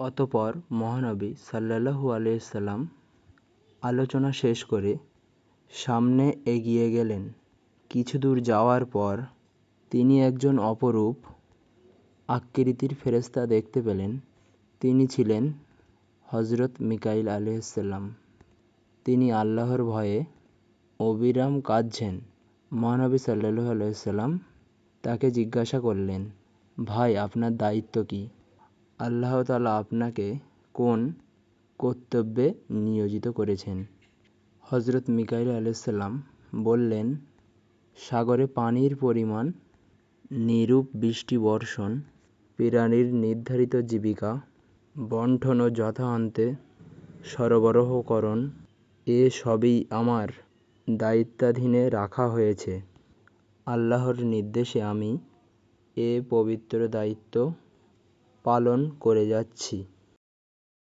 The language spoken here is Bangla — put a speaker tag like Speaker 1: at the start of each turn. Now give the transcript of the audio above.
Speaker 1: অতপর মহানবী সাল্লাল্লাহু আলাইসাল্লাম আলোচনা শেষ করে সামনে এগিয়ে গেলেন। কিছু দূর যাওয়ার পর তিনি একজন অপরূপ আকৃতির ফেরেস্তা দেখতে পেলেন। তিনি ছিলেন হজরত মিকাইল আলহিসাল্লাম তিনি আল্লাহর ভয়ে অবিরাম কাঁদছেন। মহানবী সাল্লু আলাইসাল্লাম তাকে জিজ্ঞাসা করলেন, ভাই, আপনার দায়িত্ব কি? আল্লাহ তালা আপনাকে কোন কর্তব্যে নিয়োজিত করেছেন? হজরত মিকাইল আলাইসাল্লাম বললেন, সাগরে পানির পরিমাণ, নিরূপ বৃষ্টি বর্ষণ প্রাণীর নির্ধারিত জীবিকা বন্ঠন ও যথান্তে সরবরাহকরণ, এ সবই আমার দায়িত্বাধীনে রাখা হয়েছে। আল্লাহর নির্দেশে আমি এ পবিত্র দায়িত্ব পালন করে যাচ্ছি।